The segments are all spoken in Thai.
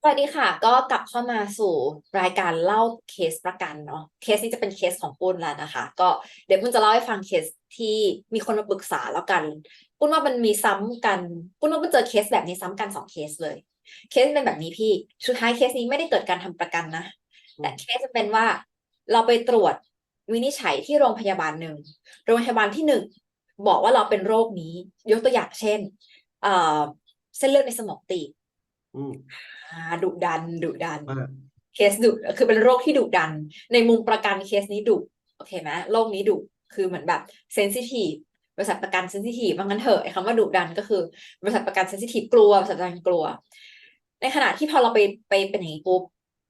สวัสดีค่ะ ก็กลับเข้ามาสู่รายการเล่าเคสประกันเนาะเคสนี้จะเป็นเคสของปุ้นแล้วนะคะ ก็เดี๋ยวปุ้นจะเล่าให้ฟังเคสที่มีคนมาปรึกษาแล้วกันปุ้นว่ามันมีซ้ำกันปุ้นว่าปุ้นเจอเคสแบบนี้ซ้ำกันสองเคสเลย เคสเป็นแบบนี้พี่สุดท้ายเคสนี้ไม่ได้เกิดการทำประกันนะแต่เคสจะเป็นว่าเราไปตรวจวินิจฉัยที่โรงพยาบาลหนึ่งโรงพยาบาลที่หนึ่งบอกว่าเราเป็นโรคนี้ ยกตัวอย่างเช่นเอ่อเส้นเลือดในสมองตีบ อืมอ่าดุดันดุดันมากเคสดุคือเป็นโรคที่ดุดัน ในมุมประกันเคสนี้ดุโอเคไหมโรคนี้ดุคือเหมือนแบบเซนซิทีฟบริษัทประกันเซนซิทีฟว่างั้นเถอะไอ้คำว่าดุดันก็คือบริษัทประกันเซนซิทีฟกลัวบริษัทประกันกลัว ในขณะที่พอเราไปไปเป็นอย่างนี้ปุ๊บ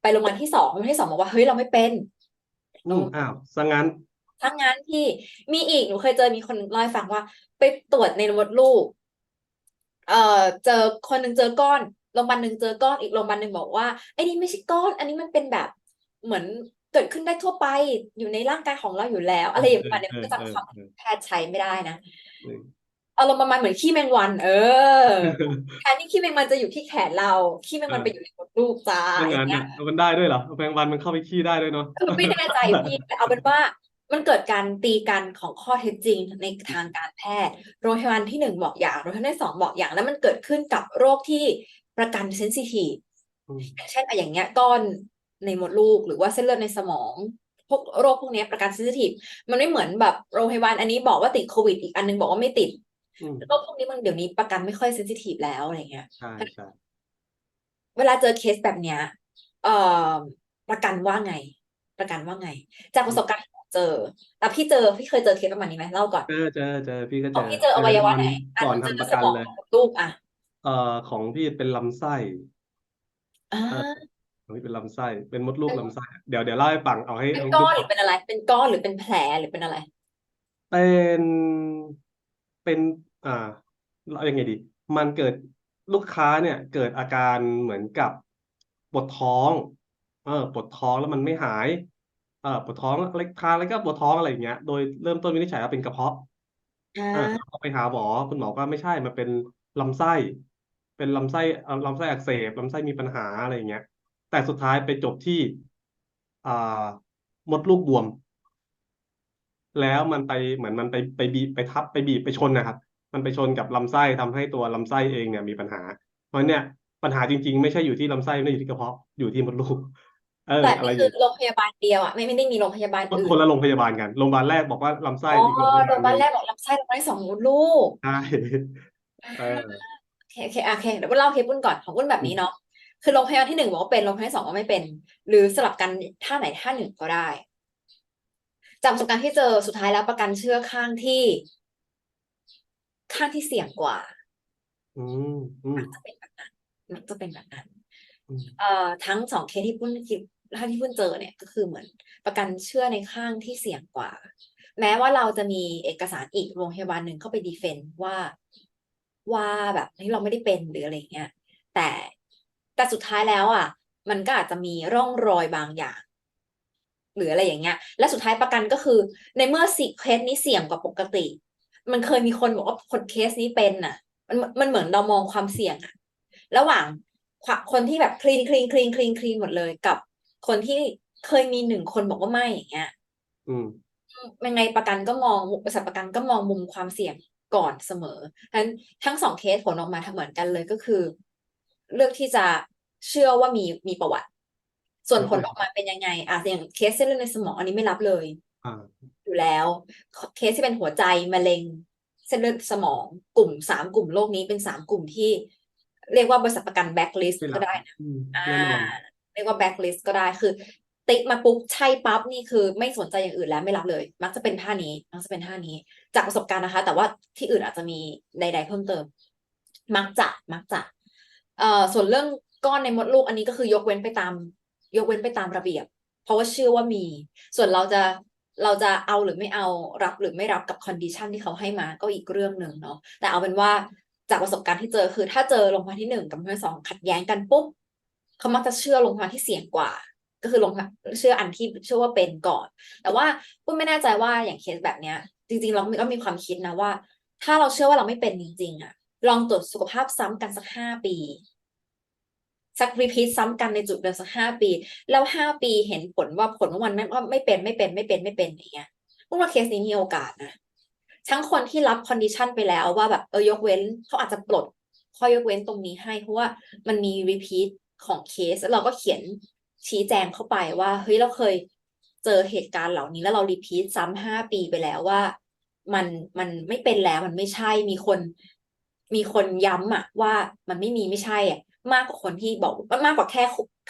ไปโรงพยาบาลที่สองโรงพยาบาลที่สองบอกว่าเฮ้ยเราไม่เป็นอืมอ้าวซะงั้นทั้งนั้นที่มีอีกหนูเคยเจอมีคนเล่าให้ฟังว่า ไปตรวจในมดลูก เอ่อเจอคนหนึ่งเจอก้อน โรงพยาบาลหนึ่งเจอก้อนอีกโรงพยาบาลหนึ่งบอกว่าไอ้นี่ไม่ใช่ก้อน อันนี้มันเป็นแบบเหมือนเกิดขึ้นได้ทั่วไปอยู่ในร่างกายของเราอยู่แล้ว อะไรอย่างเงี้ยเออมันก็เออจำคเออำแพทย์ใช้ไม่ได้นะอืมอารมณ์ประมาณเหมือนขี้แมงวัน เออแทนที่ขี้แมงวันจะอยู่ที่แขนเราขี้แมงวันเออไปอยู่ในมดลูกจ้าถ้าอย่างั้งนเงี้อะยมันได้ด้วยเหรอแมงวันมันเข้าไปขี้ได้ด้วยเนาะคือไม่แน่ใจพี่แต่เอาเป็นว่ามันเกิดการตีกันของข้อเท็จจริงในทางการแพทย์ โรงพยาบาลที่หนึ่งบอกอย่างโรงพยาบาลที่สองบอกอย่าง แล้วมันเกิดขึ้นกับโรคที่ ประกันเซนซิทีฟอืมอย่างเช่นอะอย่างเงี้ยก้อนในมดลูกหรือว่าเส้นเลือดในสมองพวกโรคพวกเนี้ยประกันเซนซิทีฟมันไม่เหมือนแบบโรงพยาบาลอันนี้บอกว่าติดโควิดอีกอันนึงบอกว่าไม่ติดอืมโรคพวกนี้มันเดี๋ยวนี้ประกันไม่ค่อยเซนซิทีฟแล้วอะไรเงี้ยใช่ใช่เวลาเจอเคสแบบเนี้ยเอ่อประกันว่าไง ประกันว่าไง จากประสบการณ์ที่ผมเจอแต่พี่เจอพี่เคยเจอเคสประมาณนี้ไหมเล่าก่อนเจอเจอเจอพี่ก็ขเจองอพี่เจออวัยวะไหนเจออะก่อนเจอทำประสกันมองเลยของลูกอะเอ่อของพี่เป็นลำไส้อ่า เออของพี่เป็นลำไส้ เป็นมดลูกลำไส้ เดี๋ยวเดี๋ยวเล่าให้ฟังเอาให้เป็นเอาก้อนหให้รือเป็นอะไร เป็นก้อนหรือเป็นแผลหรือเป็นอะไร เป็นเป็นอ่าเรายังไงดี มันเกิดลูกค้าเนี่ย เกิดอาการเหมือนกับปวดท้อง เออปวดท้องแล้วมันไม่หาย เออปวดท้องเล็กทานแล้วก็ปวดท้องอะไรอย่างเงี้ยโดยเริ่มต้นวินิจฉัยว่าเป็นกระเพาะ อ่า อ่าพอไปหาหมอคุณหมอก็ไม่ใช่มันเป็นลำไส้ เป็นลำไส้เอ่อลำไส้อักเสบลำไส้มีปัญหาอะไรอย่างเงี้ย แต่สุดท้ายไปจบที่อ่ามดลูกบวม แล้วมันไปเหมือนมันไปไปบีบไปทับไปบีบไปชนนะครับ มันไปชนกับลำไส้ทำให้ตัวลำไส้เองเนี่ยมีปัญหา เพราะเนี่ยปัญหาจริง ๆ ไม่ใช่อยู่ที่ลำไส้ไม่ได้อยู่ที่กระเพาะอยู่ที่มดลูกเออแต่อะไรนี่อคืย่าองโรงพยาบาลเดียวอะไม่ไม่ได้มีโรงพยาบาลคนอื่คนนละโรงพยาบาลกันโรงพยาบาลแรกบอกว่าลำไส้อ๋ออีกโรงพยาโรบางลพยาหบาลนึ่งแรกบอกลำไส้ลำไส้สองมดลูกใช่เออ โอเคโอเคโอเคเดี๋ยวปุ้นเล่าเคสปุ้นก่อนของปุ้นแบบนี้เนาะคือโรงพยาบาลที่หนึ่งบอกว่าเป็นโรงพยาบาลที่สองว่าไม่เป็น หรือสลับกันท่าไหนท่าหนึ่งก็ได้จากประสบการณ์ที่เจอสุดท้ายแล้วประกันเชื่อข้างที่ ข้างที่เสี่ยงกว่า อืมอืมมักจะเป็นแบบนั้นมักจะเป็นแบบนั้นอืมเอ่อทั้งสองเคสที่ปุ้นคิดถ้าที่ปุ้นเจอเนี่ยก็คือเหมือนประกันเชื่อในข้างที่เสี่ยงกว่า แม้ว่าเราจะมีเอกสารอีกโรงพยาบาลหนึ่งเข้าไปดีเฟนต์ว่า ว่าแบบนี่เราไม่ได้เป็นหรืออะไรเงี้ยแต่แต่สุดท้ายแล้วอะ มันก็อาจจะมีร่องรอยบางอย่าง หรืออะไรอย่างเงี้ย และสุดท้ายประกันก็คือ ในเมื่อสิเคสนี้เสี่ยงกว่าปกติ มันเคยมีคนบอกว่าคนเคสนี้เป็นน่ะ มันมันเหมือนเรามองความเสี่ยงอะระหว่างความคนที่แบบคลีนคลีนคลีนคลีนคลีนหมดเลยกับคนที่เคยมีหนึ่งคนบอกว่าไม่อย่างเงี้ย อืมยังไงประกันก็มองบริษัทประกันก็มองมุมความเสี่ยง ก่อนเสมอฉะนั้นทั้งสองเคสผลออกมาเหมือนกันเลยก็คือ เลือกที่จะเชื่อว่ามีมีประวัติ ส่วนผลออกมาเป็นยังไงอะอย่างเคสเส้นเลือดในสมองอันนี้ไม่รับเลยอ่าอยู่แล้ว เคสที่เป็นหัวใจมะเร็ง เส้นเลือดสมองกลุ่มสามกลุ่มโรคนี้เป็นสามกลุ่มที่ เรียกว่าบริษัทประกันแบ็กลิสไม่ต์รัก็บได้นะอืมอ่าแน่นอนเรียกว่าแบ็กลิสต์ก็ได้คือ ติ๊กมาปุ๊บใช่ปั๊บนี่คือไม่สนใจอย่างอื่นแล้วไม่รับเลย มักจะเป็นท่านี้ มักจะเป็นท่านี้ จากประสบการณ์นะคะ แต่ว่าที่อื่นอาจจะมีใด ๆ เพิ่มเติม มักจะมักจะเอ่อส่วนเรื่องก้อนในมดลูกอันนี้ก็คือยกเว้นไปตาม ยกเว้นไปตามระเบียบ เพราะว่าเชื่อว่ามี ส่วนเราจะเราจะเอาหรือไม่เอารับหรือไม่รับกับคอนดิชันที่เขาให้มาก็อีกเรื่องหนึ่งเนาะแต่เอาเป็นว่าจากประสบการณ์ที่เจอคือ ถ้าเจอโรงพยาบาลที่หนึ่งกับโรงพยาบาลสองขัดแย้งกันปุ๊บเขามักจะเชื่อโรงพยาบาลที่เสี่ยงกว่า ก็คือโรงเชื่ออันที่เชื่อว่าเป็นก่อน แต่ว่าปุ้ยไม่แน่ใจว่าอย่างเคสแบบเนี้ย จริง ๆ เราก็มีความคิดนะว่า ถ้าเราเชื่อว่าเราไม่เป็นจริงๆอะลองตรวจสุขภาพซ้ำกันสักห้าปี สักรีพีทซ้ำกันในจุดเดิมสักห้าปี แล้วห้าปีเห็นผลว่าผลว่ามันไม่ว่าไม่เป็นไม่เป็นไม่เป็นไม่เป็นอย่างเงี้ยพวกเราเคสนี้มีโอกาสนะทั้งคนที่รับคอนดิชันไปแล้วว่าแบบเออยกเว้นเขาอาจจะปลดข้อยกเว้นตรงนี้ให้ เพราะว่ามันมีรีพีทของเคสแล้วเราก็เขียน ชี้แจงเข้าไปว่าเฮ้ยเราเคยเจอเหตุการณ์เหล่านี้แล้วเรารีพีทซ้ำห้าปีไปแล้วว่า มันมันไม่เป็นแล้วมันไม่ใช่มีคน มีคนย้ำอะว่ามันไม่มีไม่ใช่อะมากกว่าคนที่บอกมากกว่าแค่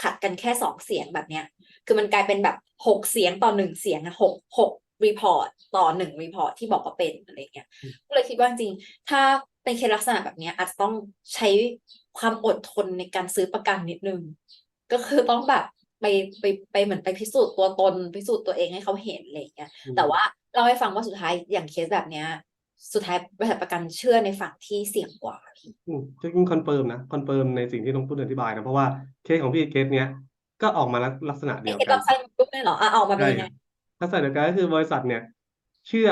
ขัดกันแค่สองเสียงแบบเนี้ย คือมันกลายเป็นแบบหกเสียงต่อหนึ่งเสียงอะหกหกรีพอร์ตต่อหนึ่งรีพอร์ตที่บอกว่าเป็นอะไรเงี้ยก็เลยคิดว่าจริงๆถ้าเป็นเคสลักษณะแบบเนี้ยอาจจะต้องใช้ความอดทนในการซื้อประกันนิดนึง ก็คือต้องแบบ ไปไปไปเหมือนไปพิสูจน์ตัวตนพิสูจน์ตัวเองให้เขาเห็นอะไรเงี้ยอืมแต่ว่าเล่าให้ฟังว่าสุดท้ายอย่างเคสแบบเนี้ย สุดท้ายบริษัทประกันเชื่อในฝั่งที่เสี่ยงกว่าพี่อืมจริงคอนเฟิร์มนะคอนเฟิร์มในสิ่งที่น้องพูดอธิบายนะเพราะว่าเคสของพี่เคสเนี้ยก็ออกมาลักษณะไอเดียวเคสกัรันบไส้มันปุ๊บเนี่ยเหรออะเอามาเป็นใช่ยังไงลักษณะเดียวกันก็คือบริษัทเนี่ย เชื่อ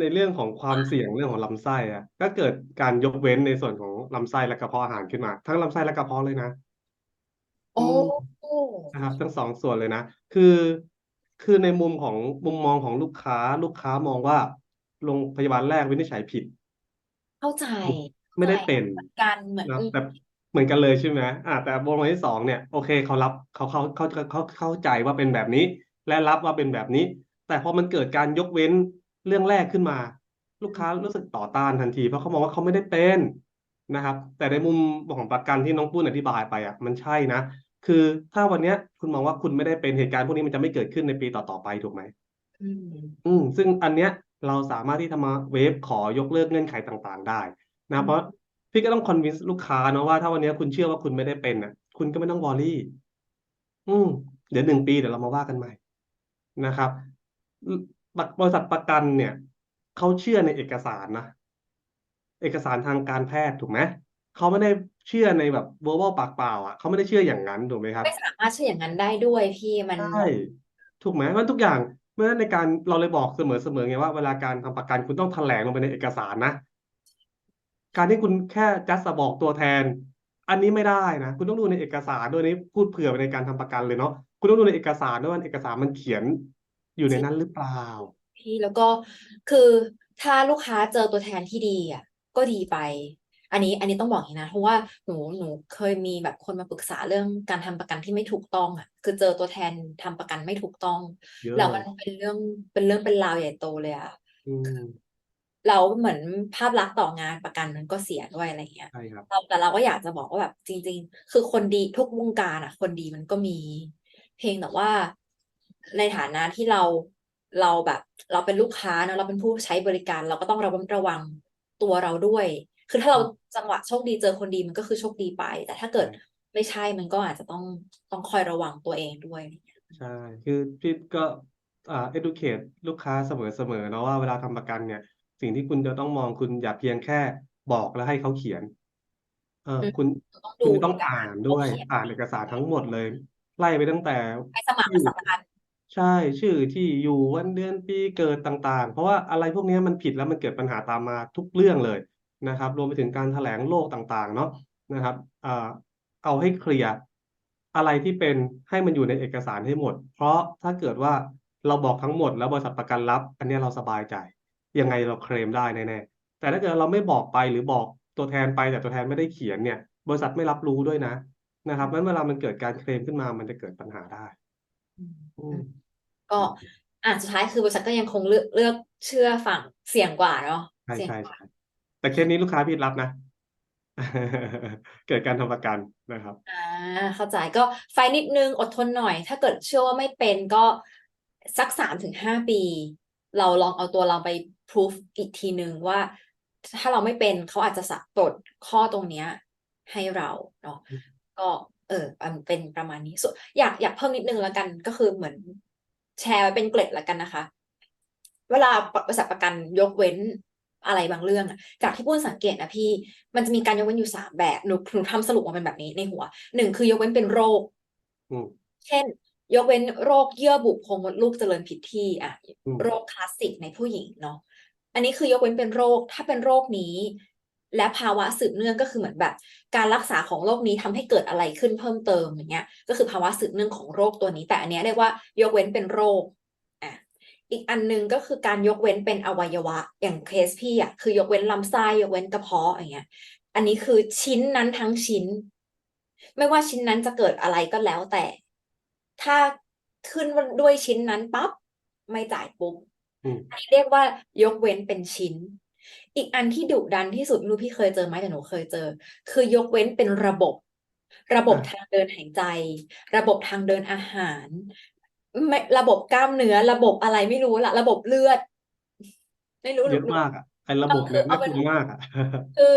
ในเรื่องของความเสี่ยงเรื่องของลำไส้อะก็เกิดการยกเว้นในส่วนของลำไส้และกระเพาะอาหารขึ้นมา ทั้งลำไส้และกระเพาะเลยนะโอ้อืม นะครับ ทั้งสองส่วนเลยนะ คือ คือในมุมของมุมมองของลูกค้า ลูกค้ามองว่าโรงพยาบาลแรกวินิจฉัยผิด เข้าใจไม่ได้เป็นเหมือนกันเหมือนนะแต่เหมือนกันเลยใช่ไหมอ่าแต่วงที่สองเนี่ยโอเคเขารับเขาเขาเขาเขาเข้าใจว่าเป็นแบบนี้ และรับว่าเป็นแบบนี้ แต่พอมันเกิดการยกเว้นเรื่องแรกขึ้นมา ลูกค้ารู้สึกต่อต้านทันทีเพราะเขามองว่าเขาไม่ได้เป็นนะครับ แต่ในมุมของประกันที่น้องปุ้นอธิบายไปอะมันใช่นะ คือถ้าวันเนี้ยคุณมองว่าคุณไม่ได้เป็นเหตุการณ์พวกนี้มันจะไม่เกิดขึ้นในปีต่อๆไปถูกไหมอืมอืมซึ่งอันเนี้ยเราสามารถที่จะมาเวฟขอยกเลิกเงื่อนไขต่างๆ ได้นะอืมเพราะพี่ก็ต้องคอนวินส์ลูกค้านะว่าถ้าวันเนี้ยคุณเชื่อว่าคุณไม่ได้เป็นอะ คุณก็ไม่ต้องวอรี่ อืมเดี๋ยวหนึ่งปีเดี๋ยวเรามาว่ากันใหม่นะครับบบบริษัทประกันเนี่ยเขาเชื่อในเอกสารนะเอกสารทางการแพทย์ถูกไหม เขาไม่ได้เชื่อในแบบ verbal ปากเปล่าอะเขาไม่ได้เชื่ออย่างนั้นถูกไหมครับ ไม่สามารถเชื่ออย่างนั้นได้ด้วยพี่มันใช่ถูกไหมมันทุกอย่างเมื่อในการเราเลยบอกเสมอเสมอไงว่าเวลาการทำประกันคุณต้องแถลงลงไปในเอกสารนะ การที่คุณแค่จัดบอกตัวแทน อันนี้ไม่ได้นะ คุณต้องดูในเอกสารด้วยนี้พูดเผื่อไปในการทำประกันเลยเนาะคุณต้องดูในเอกสารด้วยว่าเอกสารมันเขียนอยู่ในนั้นหรือเปล่า พี่แล้วก็คือถ้าลูกค้าเจอตัวแทนที่ดีอะก็ดีไป อันนี้อันนี้ต้องบอกอย่างนี้นะ เพราะว่าหนูหนูเคยมีแบบคนมาปรึกษาเรื่องการทำประกันที่ไม่ถูกต้องอะ คือเจอตัวแทนทำประกันไม่ถูกต้องเยอะแล้วมันเป็นเรื่องเป็นเรื่องเป็นราวใหญ่โตเลยอะอืมเราเหมือนภาพลักษณ์ต่องานประกันมันก็เสียด้วยอะไรเงี้ยใช่ครับเราแต่เราก็อยากจะบอกว่าแบบจริง ๆ คือคนดีทุกวงการอะ คนดีมันก็มี เพียงแต่ว่าในฐานะที่เราเราแบบ เราเป็นลูกค้าเนอะเราเป็นผู้ใช้บริการ เราก็ต้องระมัดระวังตัวเราด้วย คือถ้าเราจังหวะโชคดีเจอคนดีมันก็คือโชคดีไป แต่ถ้าเกิดไม่ใช่มันก็อาจจะต้องต้องคอยระวังตัวเองด้วยใช่คือพี่ก็อ่า educate ลูกค้าเสมอเสมอเนาะว่าเวลาทำประกันเนี่ย สิ่งที่คุณจะต้องมองคุณอย่าเพียงแค่บอกแล้วให้เขาเขียนเอออืมคุณต้องคุณดูจะต้องด้วยอ่านด้วยเขาเขียนอ่านเอกสารทั้งหมดเลย ไล่ไปตั้งแต่ให้สมัครชื่อสำคัญใช่ชื่อที่อยู่วันเดือนปีเกิดต่างๆ เพราะว่าอะไรพวกนี้มันผิดแล้วมันเกิดปัญหาตามมาทุกเรื่องเลย นะครับ รวมไปถึงการแถลงโรคต่างๆ เนาะนะครับอ่าเอาให้เคลียร์อะไรที่เป็นให้มันอยู่ในเอกสารให้หมด เพราะถ้าเกิดว่าเราบอกทั้งหมดแล้วบริษัทประกันรับ อันเนี้ยเราสบายใจ ยังไงเราเคลมได้แน่ๆแต่ถ้าเกิดเราไม่บอกไปหรือบอกตัวแทนไปแต่ตัวแทนไม่ได้เขียนเนี่ย บริษัทไม่รับรู้ด้วยนะนะครับงั้นเวลามันเกิดการเคลมขึ้นมามันจะเกิดปัญหาได้อืมอืมก็อะสุดท้ายคือบริษัทก็ยังคงเลือกเลือกเชื่อฝั่งเสี่ยงกว่าเนาะใช่เสี่ยงใช่กว่าใช่ แต่เคสนี้ลูกค้าพี่รับนะ เกิดการทำประกันนะครับ อ่าเข้าใจก็ไฟนิดนึงอดทนหน่อย ถ้าเกิดเชื่อว่าไม่เป็นก็สักสามถึงห้าปี เราลองเอาตัวเราไปพิสูจอีกทีนึงว่า ถ้าเราไม่เป็นเขาอาจจะสะปลดข้อตรงเนี้ย ให้เราเนาะก็เออเป็นประมาณนี้ส่วนอยากอยากเพิ่มนิดนึงแล้วกันก็คือเหมือนแชร์ไว้เป็นเกร็ดแล้วกันนะคะ เวลาบริษัทประกันยกเว้น อะไรบางเรื่องอะจากที่พูดสังเกตนะพี่ มันจะมีการยกเว้นอยู่สามแบบหนูหนูทำสรุปมาเป็นแบบนี้ในหัวหนึ่งคือยกเว้นเป็นโรคอืมเช่น ยกเว้นโรคเยื่อบุโพรงมดลูกเจริญผิดที่อะอืมโรคคลาสสิกในผู้หญิงเนาะอันนี้คือยกเว้นเป็นโรคถ้าเป็นโรคนี้ และภาวะสืบเนื่องก็คือเหมือนแบบ การรักษาของโรคนี้ทำให้เกิดอะไรขึ้นเพิ่มเติมอย่างเงี้ย ก็คือภาวะสืบเนื่องของโรคตัวนี้ แต่อันเนี้ยเรียกว่ายกเว้นเป็นโรคอะ อีกอันหนึงก็คือการยกเว้นเป็นอวัยวะ อย่างเคสพี่อะคือยกเว้นลำไส้ยกเว้นกระเพาะอย่างเงี้ย อันนี้คือชิ้นนั้นทั้งชิ้น ไม่ว่าชิ้นนั้นจะเกิดอะไรก็แล้วแต่ ถ้าขึ้นด้วยชิ้นนั้นปั๊บไม่จ่ายปุ๊บอืมอันนี้เรียกว่ายกเว้นเป็นชิ้น อีกอันที่ดุดันที่สุดไม่รู้พี่เคยเจอไหมแต่หนูเคยเจอ คือยกเว้นเป็นระบบ ระบบอะทางเดินหายใจ ระบบทางเดินอาหาร ไม่ระบบกล้ามเนื้อระบบอะไรไม่รู้ละระบบเลือด ไม่รู้หเยนูอะหนูมากอะไอ้ระเอบอบคืเนี่อยเอาน่าเป็กนลัวมากอะคือ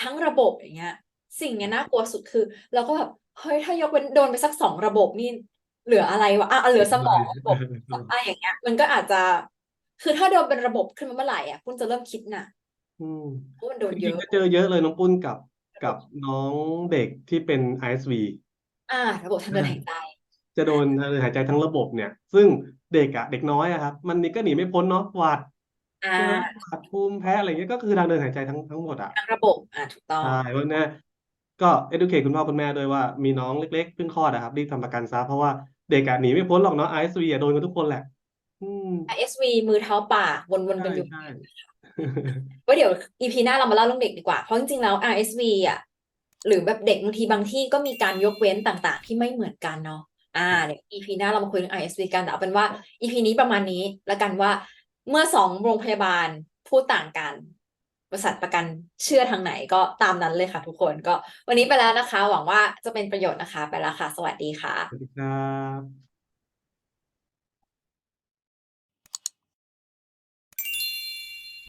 ทั้งระบบอย่างเงี้ย สิ่งเนี้ยน่ากลัวสุดคือ เราก็แบบเฮ้ยถ้ายกเว้นโดนไปสักสองระบบนี่เหลืออะไรวะอะเหลือสมองระบบอะอย่างเงี้ย มันก็อาจจะ คือถ้าโดนเป็นระบบขึ้นมาเมื่อไหร่อะคุณจะเริ่มคิดหนักอืมเพราะมันโดนจเยริงอะๆก็เจอเยอะเลยน้องปุ้นกับกับน้องเด็กที่เป็น ISV อ่า ระบบทางเดินหายใจ จะโดนทางเดินหายใจทั้งระบบเนี่ย ซึ่งเด็กอะเด็กน้อยอะครับ มันนี่ก็หนีไม่พ้นเนาะหวัดอ่าใช่ไหมหวัดภูมิแพ้อะไรเงี้ยก็คือทางเดินหายใจทั้งทั้งหมดอะทางระบบอ่าถูกต้อง ใช่เพราะฉะนั้นก็ educate คุณพ่อคุณแม่ด้วยว่ามีน้องเล็กๆเพิ่งคลอดอะครับรีบทำประกันซะเพราะว่าเด็กอะหนีไม่พ้นหรอกเนาะ ISV อะโดนกันทุกคนแหละ อืม ISV มือเท้าปากวนๆใช่กันอยู่ใช่ว่าเดี๋ยว EP หน้าเรามาเล่าเรื่องเด็กดีกว่า เพราะจริงๆแล้ว RSV อะหรือแบบเด็กบางทีบางที่ก็มีการยกเว้นต่างๆ ที่ไม่เหมือนกันเนาะ อ่าเดี๋ยว EP หน้าเรามาคุยเรื่อง RSV กันแต่เอาเป็นว่า EP นี้ประมาณนี้แล้วกันว่าเมื่อสองโรงพยาบาลพูดต่างกัน บริษัทประกันเชื่อทางไหนก็ตามนั้นเลยค่ะทุกคนก็วันนี้ไปแล้วนะคะ หวังว่าจะเป็นประโยชน์นะคะ ไปแล้วค่ะ สวัสดีค่ะ สวัสดีครับ